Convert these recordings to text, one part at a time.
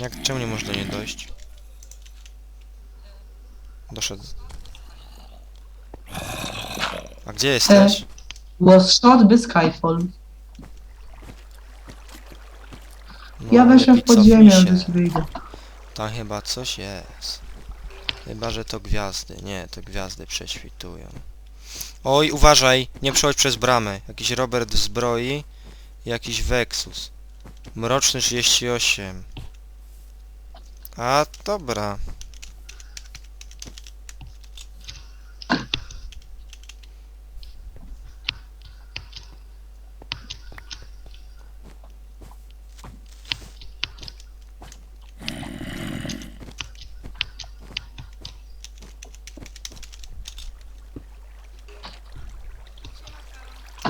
Jak, czemu nie można do niej dojść? Doszedł. A gdzie jesteś? Was shot by Skyfall. No, Ja weszłem w lepiej cofnij podziemie, się. ale się wyjdę. Tam chyba coś jest. Chyba, że to gwiazdy. Nie, to gwiazdy prześwitują. Oj, uważaj! Nie przechodź przez bramę. Jakiś Robert w zbroi. Jakiś Vexus. Mroczny 38. A, dobra.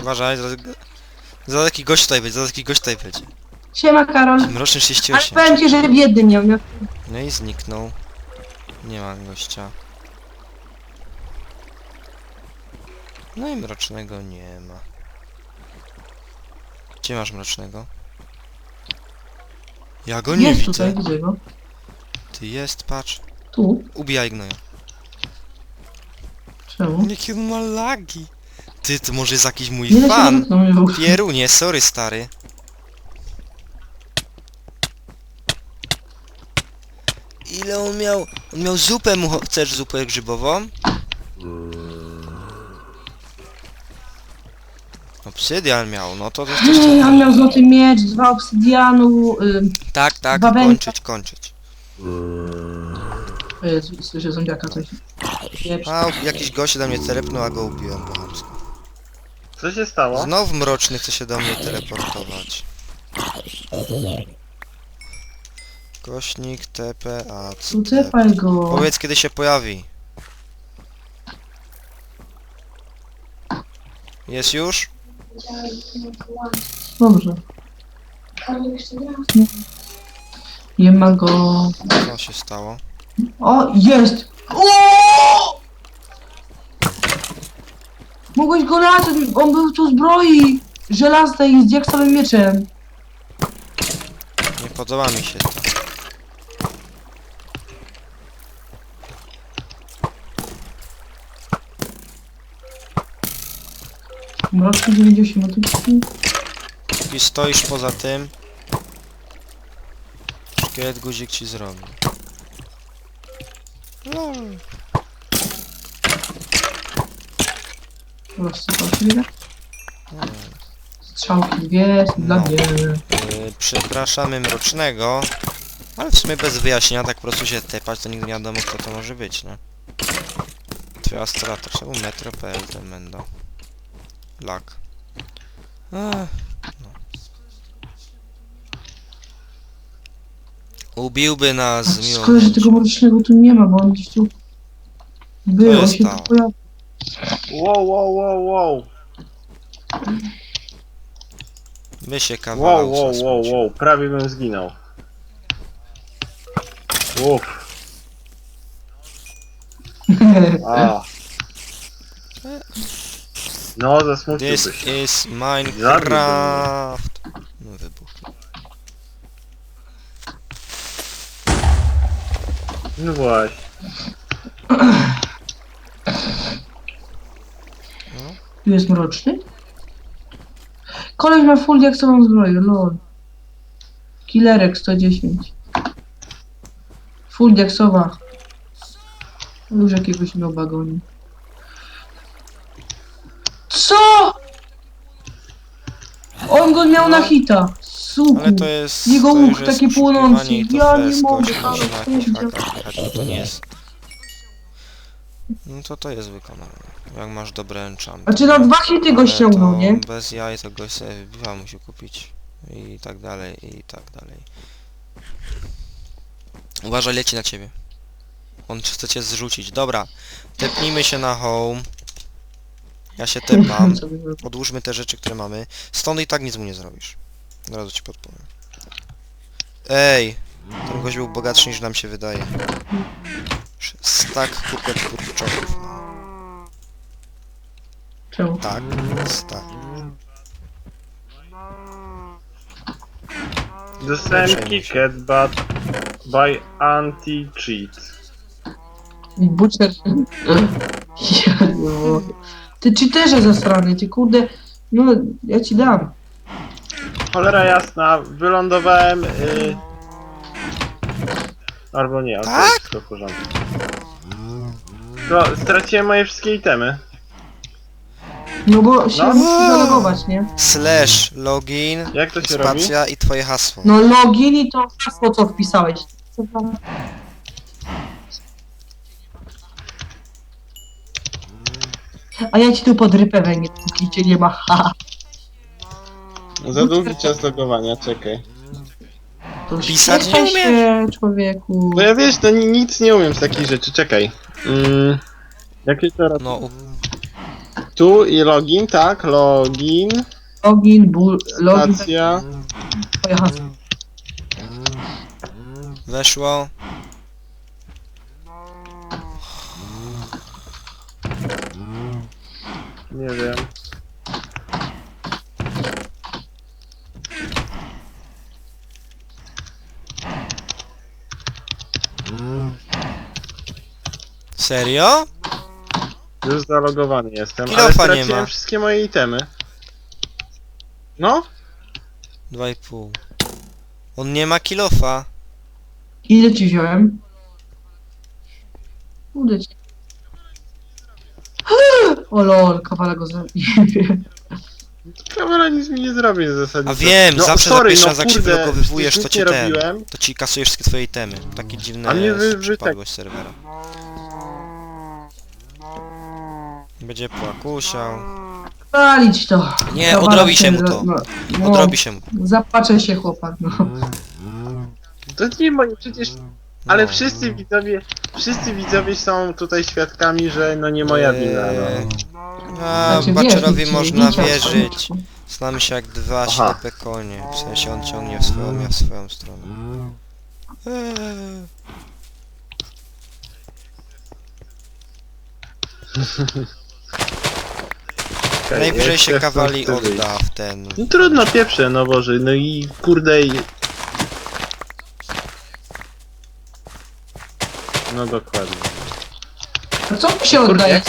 Uważaj, za, za taki gość tutaj będzie, za taki gość tutaj będzie. Siema Karol. Mroczny Ale 38. powiem ci, że biedny miał. miał. No i zniknął. Nie ma gościa. No i mrocznego nie ma. Gdzie masz mrocznego? Ja go nie Jest widzę. tutaj, go? Ty jest, patrz. Tu. Ubijaj gnoja. Czemu? Jakie on ma lagi. Ty, to może jest jakiś mój się fan. Pierunie, sorry stary. Ile on miał? On miał zupę mu... Chcesz zupę grzybową? Obsydian miał, no to jest coś Ej, On miał złoty miecz, dwa obsydianu. Y, Tak, tak, Bawenka. kończyć, kończyć. Jezu, słyszę zombiaka coś. Pieprz. A, jakiś gość się do mnie telepnął, a go ubiłem, chamsko. Co się stało? Znów mroczny chce się do mnie teleportować. Kośnik, TP, a co? Ucepaj go. Powiedz kiedy się pojawi. Jest już? Dobrze. Nie ma go. Co się stało? O, jest! O! Mogłeś go latać, on był tu zbroi żelaznej z diaksowym mieczem. Nie podoba mi się to. Mroczny 98, a tu Póki stoisz poza tym, szkielet guzik ci zrobi. Lol. rozsypał chwilę. Hmm. Strzałki dwie, dla No. mnie. Yy, przepraszamy mrocznego, ale w sumie bez wyjaśnienia, tak po prostu się tepać, to nigdy nie wiadomo kto to może być, nie? Twoja strata, czemu metro.pl ten mendo? Lag. Ech, no. Ubiłby nas z miłą Szkoda, że tego mrocznego tu nie ma, bo on gdzieś tu był, on jest się tu pojawił. Wow, wow, wow, wow. My się kawałek Wow, wow, wow, wow. Prawie bym zginął. Uff. A. No, This się. is Minecraft. No wybuch. No właśnie. Tu jest mroczny? Koleś ma full diaksową zbroję, lol. Killerek 110. Full diaksowa. Już jakiegoś noba goni. Co? On go miał na hita. Suku. Ale to jest. Jego to łuk jest taki oszukiwanie płonący. i to Ja nie fest, mogę, ale to jakiś no nie jest. No to to jest wykonane. Jak masz dobre enchant. Znaczy na dwa hity go ściągnął, nie? Bez jaj to gość sobie wybiła musi kupić. I tak dalej, i tak dalej. Uważaj, leci na ciebie. On chce cię zrzucić. Dobra, tepnijmy się na home. Ja się tepam. By było? Odłóżmy te rzeczy, które mamy. Stąd i tak nic mu nie zrobisz. Od razu ci podpowiem. Ej! Ten gość był bogatszy niż nam się wydaje. Stak kurczak kurczaków. Czemu? Tak, stak. Dostałem kicket, but... by anti-cheat. Butcher. Ja nie mogę. Ty cheaterze zasrany, ty kurde. No, ja ci dam. Cholera jasna, wylądowałem... Y... Albo nie, ale to Tak? jest wszystko w porządku. To straciłem moje wszystkie itemy. No bo się No. musisz zalogować, nie? Slash login, Jak to się robi? spacja i twoje hasło. No login i to hasło co wpisałeś. Co tam? A ja ci tu podrypę węgiel, póki cię nie ma. Ha. Za długi czas logowania, czekaj. To Pisać nie się, człowieku. Bo ja wiesz, to ni- nic nie umiem z takich rzeczy, czekaj. Mm, jakie to? No, u- Tu i login, tak, login, Login, ból, login, stacja. twoje hasło. weszło. Nie wiem. Serio? Już zalogowany jestem, Kilofa ale nie straciłem ma. wszystkie moje itemy. No? 2,5. On nie ma kilofa. Ile ci wziąłem? Kurde ci. O lol, kawale go zabiję. Kamera nic mi nie zrobi w zasadzie. A wiem, no, zawsze sorry, za pierwszy no, jak się kurde, wylogowywujesz, to nic ci nie ten. robiłem. To ci kasujesz wszystkie twoje itemy. Takie dziwne A nie wy- wy przypadłość serwera. Będzie płakusiał. Palić to. Nie, Kawale odrobi się mu za- to. No, no, Odrobi się mu. Zapatrzę się chłopak, no. To nie moje, przecież... Ale No. wszyscy widzowie, wszyscy widzowie są tutaj świadkami, że no nie moja wina, Eee, no. A, Znaczy, Baczerowi wierzyć, można widział, wierzyć. co? Znamy się jak dwa Aha. ślepe konie. W sensie on ciągnie w swoją, ja w swoją stronę. Eee. Najwyżej jeszcze się kawali wyjść. odda w ten. No trudno, pieprze, no Boże, no i kurde i... No dokładnie. A co tu się oddaje?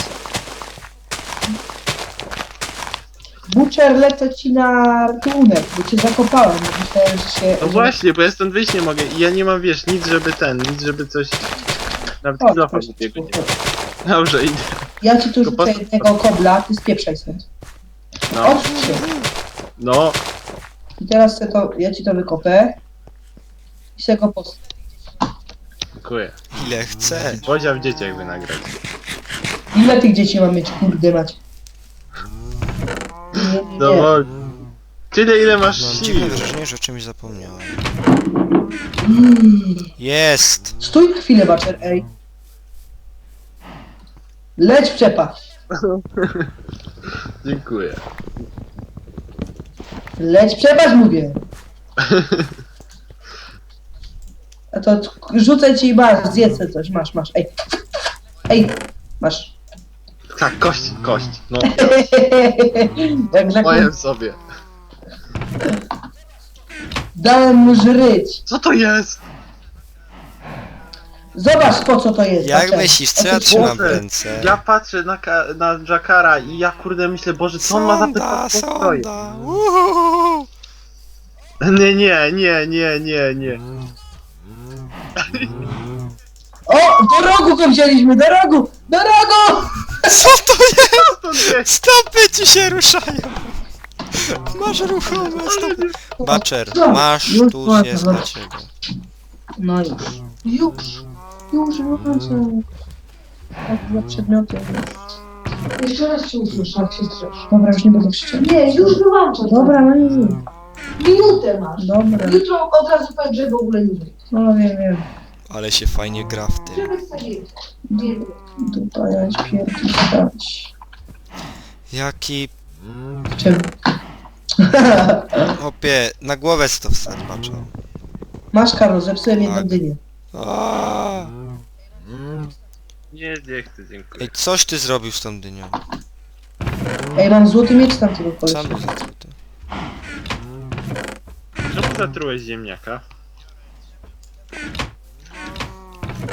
Butcher lecę ci na ratunek, bo cię zakopałem. bo Myślałem, że się... No właśnie, bo ja stąd wyjść nie mogę i ja nie mam, wiesz, nic żeby ten, nic żeby coś... Nawet O, kilofa nie. Dobrze, idę. Ja ci tu Tylko rzucę jednego kobla, ty spieprzaj stąd. No, Odrzuć się. no, I teraz se to, ja ci to wykopę. I se go postawię. Dziękuję. Ile chce. Bozia w dzieciach wynagrać. Ile tych dzieci mam mieć, kurde mać? Nie, nie, No nie. bo... Tyle ile masz Mam sił. dziwne wrażenie, że o czymś zapomniałem. Mm. Jest! Stój chwilę, Baczer, ej. Leć w przepaść. Dziękuję. Leć w przepaść, mówię. A to t- rzucę ci i masz, zjedz sobie coś, masz, masz, ej. Ej, masz. Tak, kość, kość. No, Jak powiem sobie. Dałem mu żryć. Co to jest? Zobacz po co to jest. Jak Baczer. myślisz, co ja trzymam w Boże, ręce? Ja patrzę na, ka- na Jakara i ja kurde myślę, Boże, co on ma za Sonda, pytanie? Co jest? sonda! Uhuhu. Nie, nie, nie, nie, nie, nie. O, do rogu go wzięliśmy, do rogu, do rogu! Co to jest? To? Stopy ci się ruszają! Masz ruchome stopy. Baczer, Co? masz, Już tu jest no. dla ciebie. No już. Już. Już wyłączę. Tak, za przedmioty. Jeszcze raz cię usłyszę, jak się strzesz. Dobra, już nie będę krzyczeć. Nie, już wyłączam. Dobra, no nie wiem. Minutę masz. Dobra. Jutro od razu powiem, że w ogóle nie wyjdzie. No wiem, wiem. Ale się fajnie gra w tym. Tutaj ja śpiewki dać. Jaki... Czym? Opie, na głowę co to wstać, Baczer. Masz Karol, zepsułem jedną Tak. dynię. Aaaa. Nie, nie chcę, dziękuję. Ej, coś ty zrobił z tą dynią. Ej, mam złoty miecz tam tego kolesia. Sam zatruty. Czemu zatrułeś ziemniaka?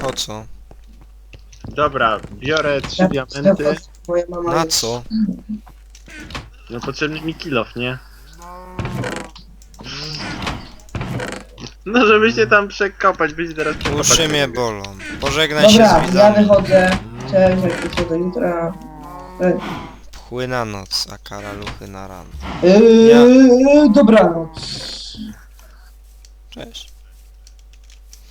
Po co? Dobra, biorę trzy Ja- diamenty. Moja mama Na co? No potrzebny mi kilof, nie? No żeby się tam przekopać, będzie teraz przekopać. Uszy mnie bolą. Pożegnaj się Dobra, z ja widzami. wychodzę. Cześć, jak się do jutra. Pchły na noc, a karaluchy na rano. Eee, dobranoc. Cześć.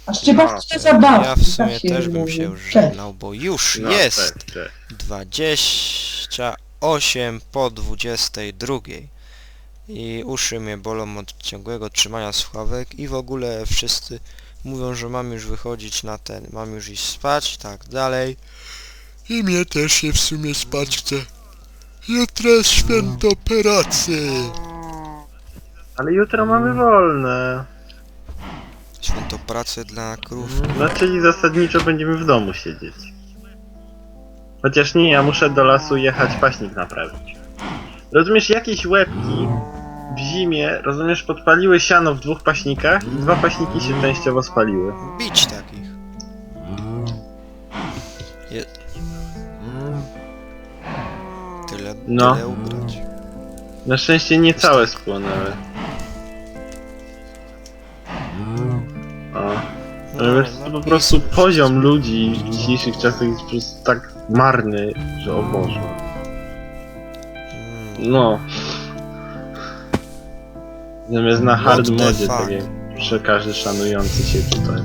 A Szczepan się zabawi. Ja w sumie tak się też bym mówi. się żegnał, bo już No, jest tak, tak. 28 po 22. I uszy mnie bolą od ciągłego trzymania słuchawek i w ogóle wszyscy mówią, że mam już wychodzić na ten, mam już iść spać i tak dalej. I mnie też się w sumie spać chce. Jutro jest święto pracy. Ale jutro mamy wolne. Święto pracy dla krów. No czyli zasadniczo będziemy w domu siedzieć. Chociaż nie, ja muszę do lasu jechać paśnik naprawić. Rozumiesz, jakieś łebki w zimie, rozumiesz, podpaliły siano w dwóch paśnikach i dwa paśniki się częściowo spaliły. Bić takich. Je... Tyle, No. tyle ugrać. Na szczęście nie całe spłonęły. Ale wiesz, to po prostu poziom ludzi w dzisiejszych czasach jest po prostu tak marny, że o Boże. No. Zamiast na hard What the modzie, fuck? tak jak przy każdy szanujący się tutaj.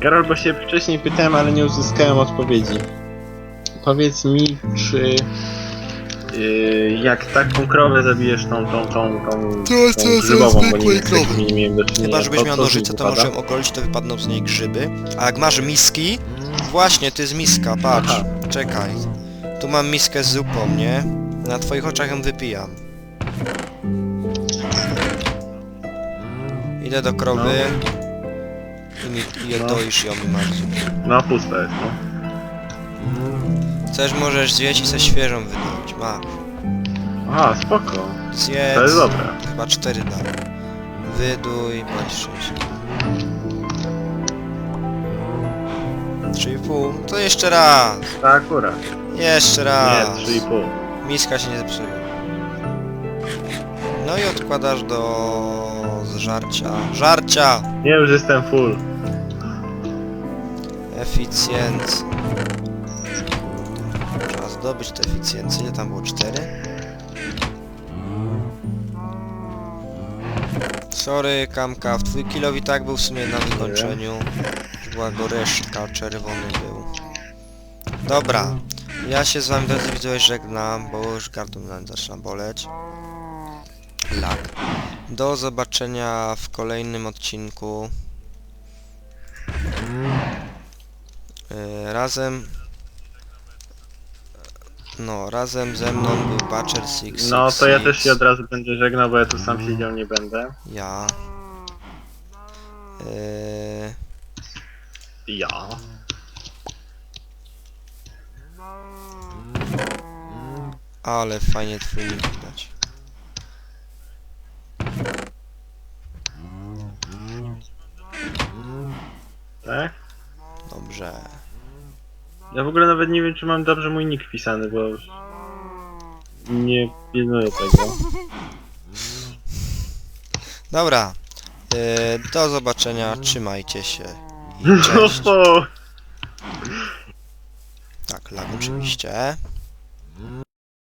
Karol, bo się wcześniej pytałem, ale nie uzyskałem odpowiedzi. Powiedz mi, czy yy, jak taką krowę zabijesz tą, tą, tą, tą, To tą grzybową, bo zwykłej nie, z krowy. nie miałem do czynienia. Chyba żebyś miał co z niej nożyce, to wypada? możemy ogolić, to wypadną z niej grzyby. A jak masz miski, właśnie, to jest miska, patrz, Aha. czekaj. Tu mam miskę z zupą, nie? Na twoich oczach ją wypijam. Idę do krowy i, mi, i No. doisz ją i masz zupę. No, pusta jest, no. Chcesz, możesz zjeść i se świeżą wydoić, masz. Aha, spoko. Zjedz. To jest dobre. Chyba cztery dam. Wyduj, bądź szczęśliwy. Trzy i pół. To jeszcze raz. To akurat. Jeszcze Nie, raz. 3,5. Miska się nie zepsuje. No i odkładasz do zżarcia. Żarcia! Nie, już jestem full. Eficjent. Zdobyć tę eficjencję. Ile tam było? Cztery? Sorry, Kamka. W twój kilowi tak był w sumie na wykończeniu. Była go resztka, czerwony był. Dobra. Ja się z wami drodzy widzowie żegnam, bo już gardło nam zaczyna boleć. Lak. Do zobaczenia w kolejnym odcinku. Yy, razem... No, razem ze mną był Butcher Six. No, to ja też się od razu będę żegnał, bo ja tu sam siedział nie będę. Ja. Yy, Ja. ale fajnie twój nick widać. Tak? Dobrze. Ja w ogóle nawet nie wiem, czy mam dobrze mój nick wpisany, bo... Nie pilnuję tego. Dobra. Yy, do zobaczenia, trzymajcie się. I cześć. Tak, lag oczywiście.